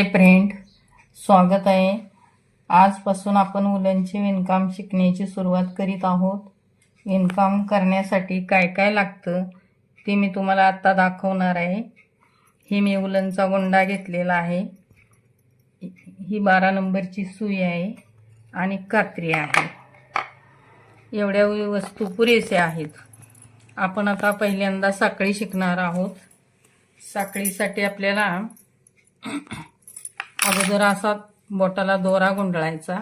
Hi friend स्वागत आहे. आजपासून आपण मुलांचे विणकाम शिकण्याची सुरुवात करीत आहोत. विणकाम करण्यासाठी काय काय लागतं ते मी तुम्हाला आत्ता दाखवणार आहे. हे मी उलनचा गोंडा घेतलेला आहे. ही बारा नंबरची सुई आहे आणि कात्री आहे. एवढ्या वस्तू पुरेसे आहेत. आपण आता पहिल्यांदा साखळी शिकणार आहोत. साखळीसाठी आपल्याला अगोदर असा बोटाला दोरा गुंडळायचा.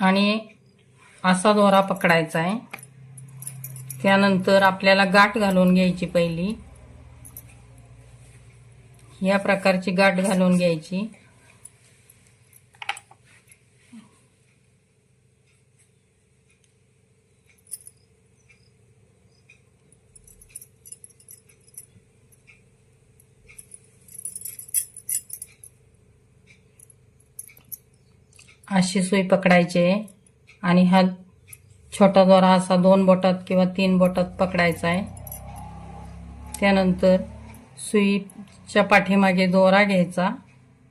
आणि असा दोरा पकडायचा आहे त्यानंतर आपल्याला गाठ घालून घ्यायची पहिली. या प्रकारची गाठ घालून घ्यायची. अशी सुई पकडायची आहे आणि हा छोटा दोरा असा दोन बोटात किंवा तीन बोटात पकडायचा आहे. त्यानंतर सुईच्या पाठीमागे दोरा घ्यायचा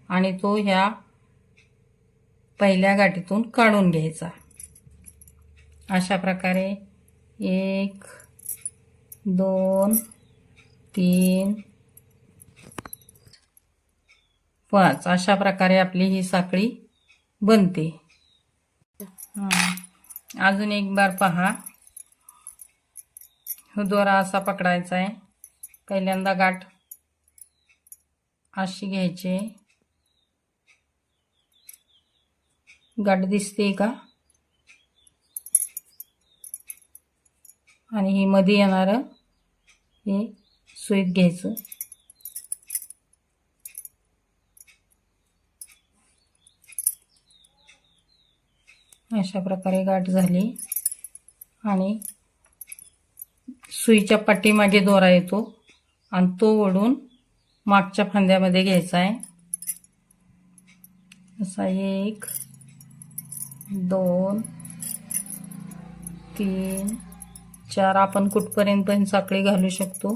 आणि तो ह्या पहिल्या गाठीतून काढून घ्यायचा. अशा प्रकारे एक दोन तीन पाच. अशा प्रकारे आपली ही साखळी बनते. अजून एक बार पहा. हा दोरा असा पकडायचा आहे. पहिल्यांदा गाठ अशी घ्यायची. गाठ दिसते का? आणि ही मध्ये येणारं हे सुईत घ्यायचं. अशा प्रकारे गाठ झाली. आणि सुईच्या पाठीमागे दोरा येतो. आणि तो ओढून मागच्या फांद्यामध्ये घ्यायचा आहे. असा एक दोन तीन चार. आपण कुठपर्यंत पण साखळी घालू शकतो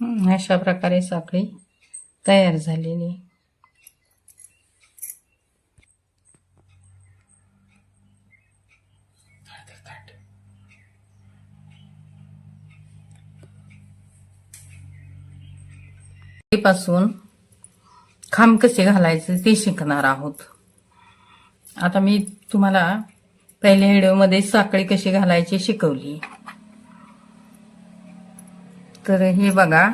हं, अशा प्रकारे साखळी तयार झालेली. पासून खांब कसे घालायचे ते शिकणार आहोत. आता मी तुम्हाला पहिल्या व्हिडिओमध्ये साखळी कशी घालायची शिकवली. तर हे बघा.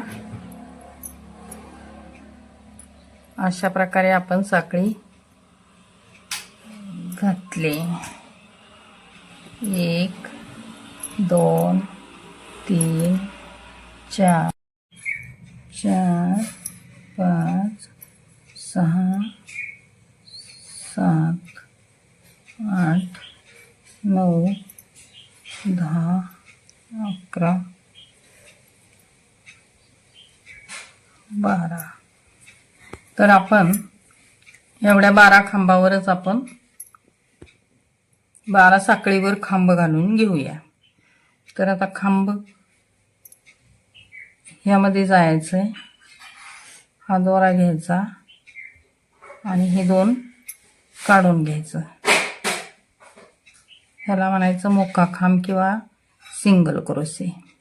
अशा प्रकारे आपण साखळी घातली. एक दोन तीन चार चार पाच सहा सात आठ नऊ दहा अकरा बारा. तर आपण एवढ्या बारा खांबावरच आपण बारा साखळीवर खांब घालून घेऊया. तर आता खांब ह्यामध्ये जायचं. आहे हा दोरा घ्यायचा आणि हे दोन काढून घ्यायचं. ह्याला म्हणायचं मोका खांब किंवा सिंगल क्रोसे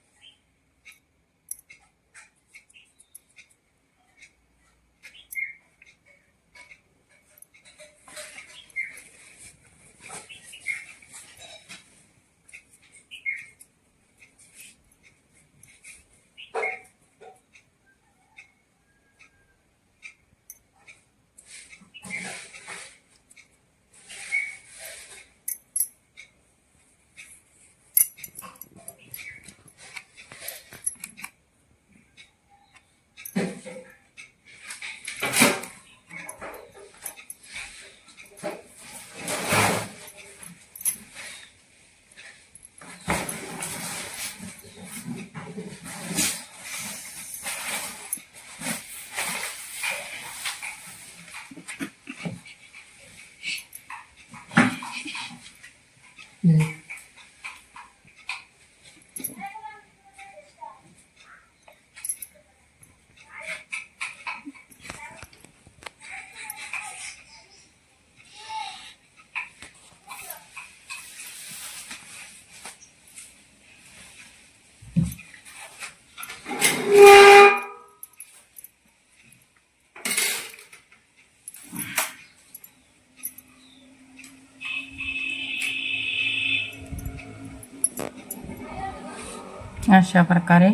अशा प्रकारे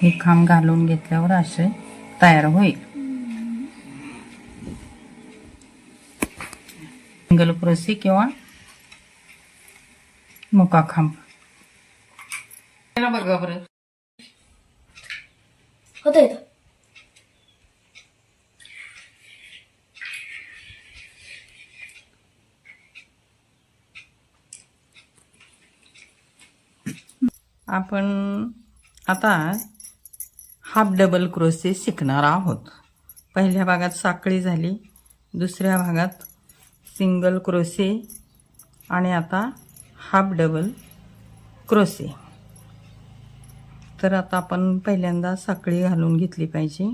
हे खांब घालून घेतल्यावर असे तयार होईल. सिंगल क्रोसी किंवा मुका खांब. बघा बरं होतं आपण आता हाफ डबल क्रोसे शिकणार आहोत. पहिल्या भागात साखळी झाली दुसऱ्या भागात सिंगल क्रोसे आणि आता हाफ डबल क्रोसे तर आता आपण पहिल्यांदा साखळी घालून घेतली पाहिजे.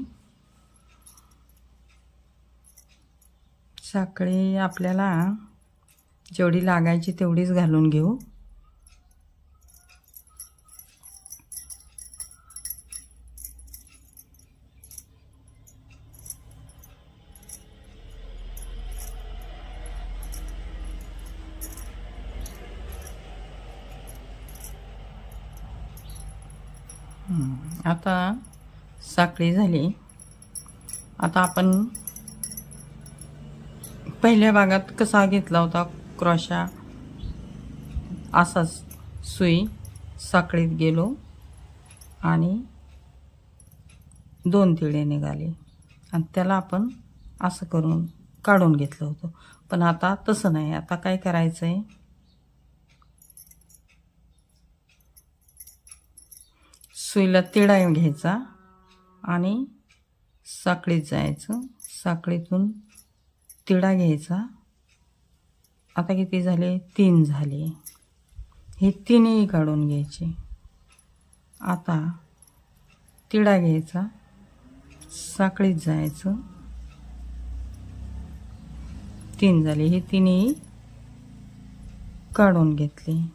साखळी आपल्याला जेवढी लागायची तेवढीच घालून घेऊ. आता साखळी झाली. आता आपण पहिल्या भागात कसा घेतला होता क्रॉशा? असाच सुई साखळीत गेलो आणि दोन तिळे निघाले. आणि त्याला आपण असं करून काढून घेतलं होतं. पण आता तसं नाही. आता काय करायचं आहे सुईला तिळा घ्यायचा आणि साखळीत जायचं. साखळीतून तिळा घ्यायचा. आता किती झाले? तीन झाले. हे तीनही काढून घ्यायचे. आता तिळा घ्यायचा. साखळीत जायचं. तीन झाले. हे तिन्ही काढून घेतले.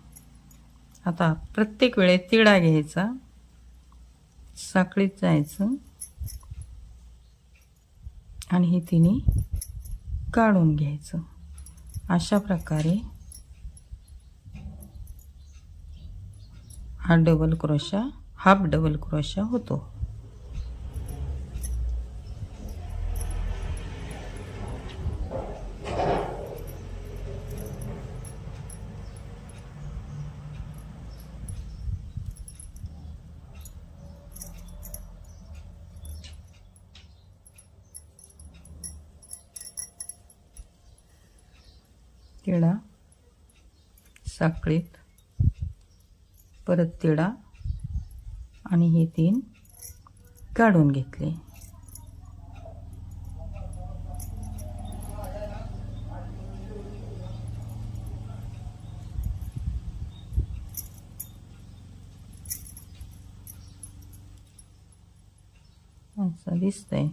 आता प्रत्येक वेळेत तिळा घ्यायचा. साखळीत जायचं. आणि हे तिने काढून घ्यायचं. अशा प्रकारे हा double crochet half double crochet होतो तिळा साखळीत परत तिळा आणि हे तीन काढून घेतले. असं दिसतंय.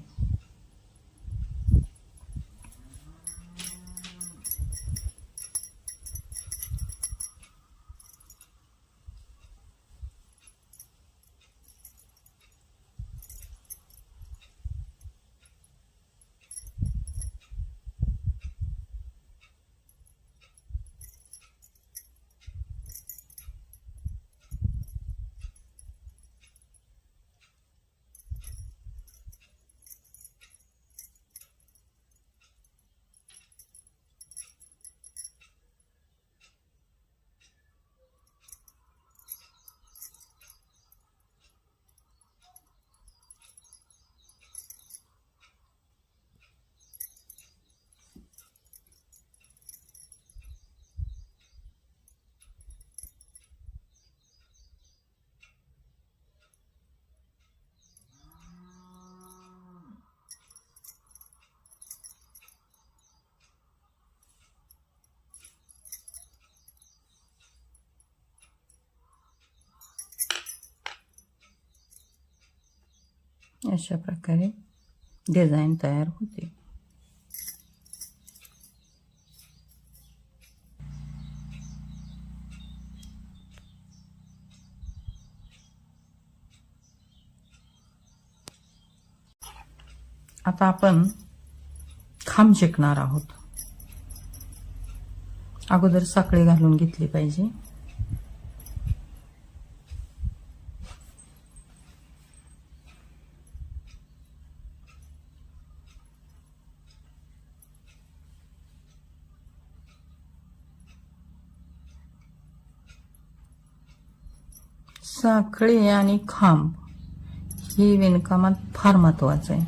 अशा प्रकारे डिझाईन तयार होते. आता आपण खांब शिकणार आहोत. अगोदर साखळी घालून घेतली पाहिजे. साखळी आणि खांब. ही विणकामात फार महत्वाचं आहे.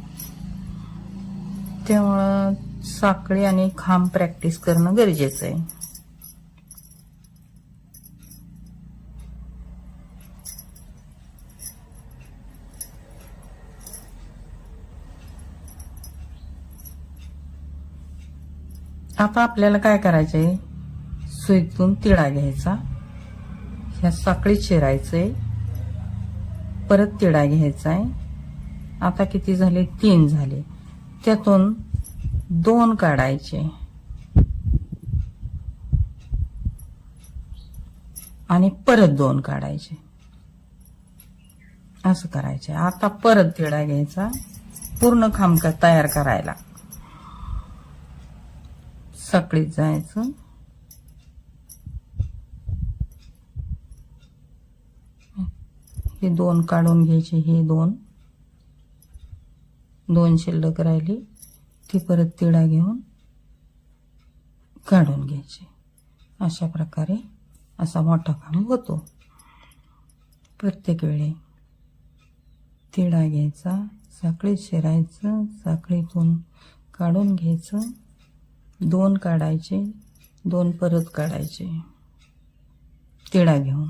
त्यामुळं साखळी आणि खांब प्रॅक्टिस करणं गरजेचं आहे. आता आपल्याला काय करायचंय? सुईतून तिळा घ्यायचा. ह्या साखळीत शिरायचंय परत तिळा घ्यायचा आहे. आता किती झाले? तीन झाले. त्यातून दोन काढायचे. आणि परत दोन काढायचे. असं करायचे. आता परत तिळा घ्यायचा. पूर्ण खामका तयार करायला. साखळीत जायचं. हे दोन काढून घ्यायचे हे दोन. दोन शिल्लक राहिली ती परत तिळा घेऊन काढून घ्यायचे. अशा प्रकारे असा मोठा काम होतो. प्रत्येक वेळी तिळा घ्यायचा साखळीत शिरायचं साखळीतून काढून घ्यायचं. दोन काढायचे दोन परत काढायचे. तिळा घेऊन.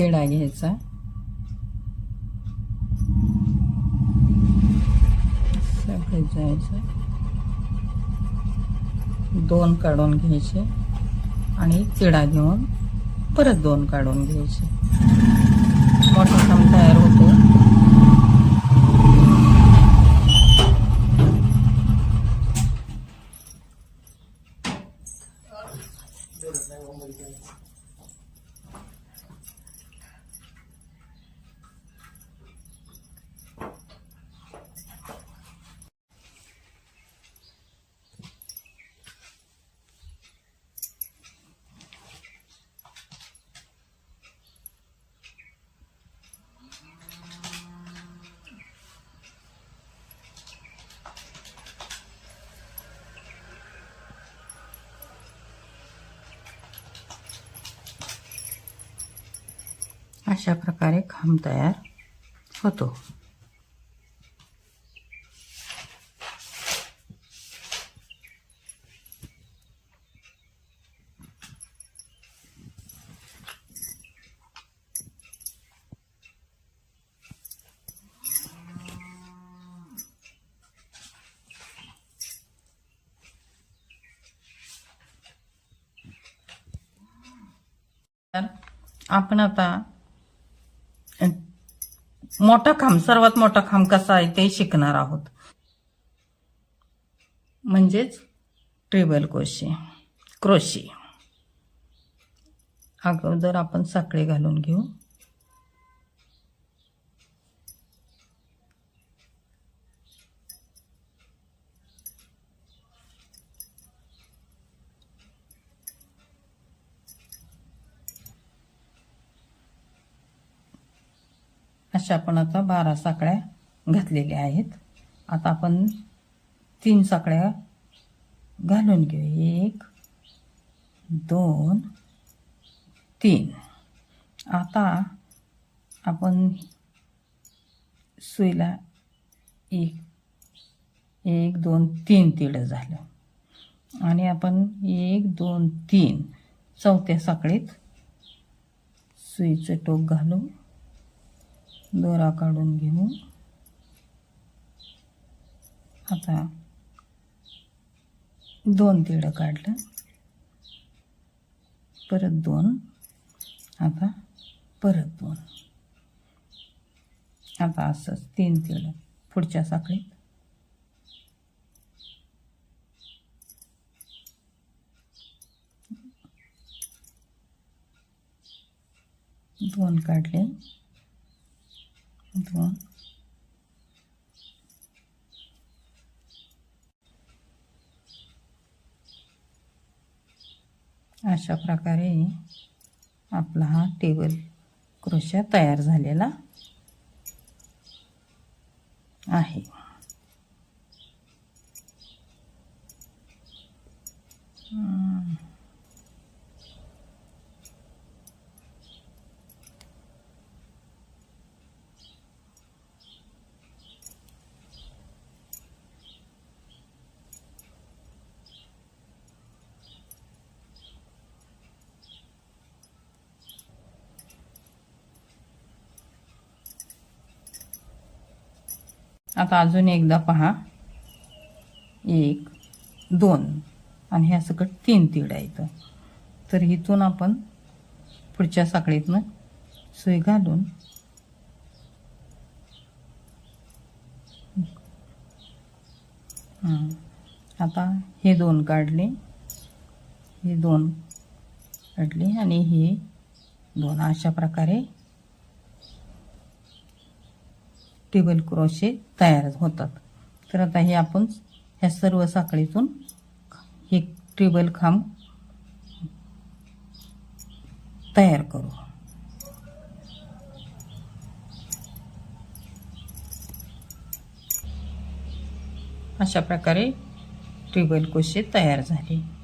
तिळा घ्यायचा सगळे जायचं. दोन काढून घ्यायचे आणि तिळा घेऊन परत दोन काढून घ्यायचे. मोठा खांब तयार होतो. अशा प्रकारे खांब तयार होतो. तर आपण आता मोठा खांब सर्वात मोठा खांब कसा आहे ते शिकणार आहोत. म्हणजेच ट्रिबल क्रोशी क्रोशी. अगोदर आपण साखळी घालून घेऊ अशा आपण आता बारा साकळ्या घातलेल्या आहेत. आता आपण तीन साकळ्या घालून घेऊ. एक दोन तीन. आता आपण सुईला एक एक दोन तीन तिडं झालं. आणि आपण एक दोन तीन चौथ्या साखळीत सुईचं टोक घालू दोरा काढून घेऊ. आता दोन तिळं काढलं. परत दोन. आता परत दोन. आता असंच तीन तिळं पुढच्या साखळीत. दोन काढले. 2. अशा प्रकारे आपला हा टेबल क्रोशा तयार झालेला आहे hmm. आता अजून एकदा पहा. एक दोन. आणि ह्या सकट तीन तिडा येतं तर इथून आपण पुढच्या साखळीतनं सुई घालून आता हे दोन काढले. हे दोन काढले आणि हे दोन. अशा प्रकारे टेबल क्रोशे तयार होतात. तर आता हे आपण ह्या सर्व साखळीतून हे टेबल खांब तयार करू. अशा प्रकारे टेबल कोशे तयार झाले.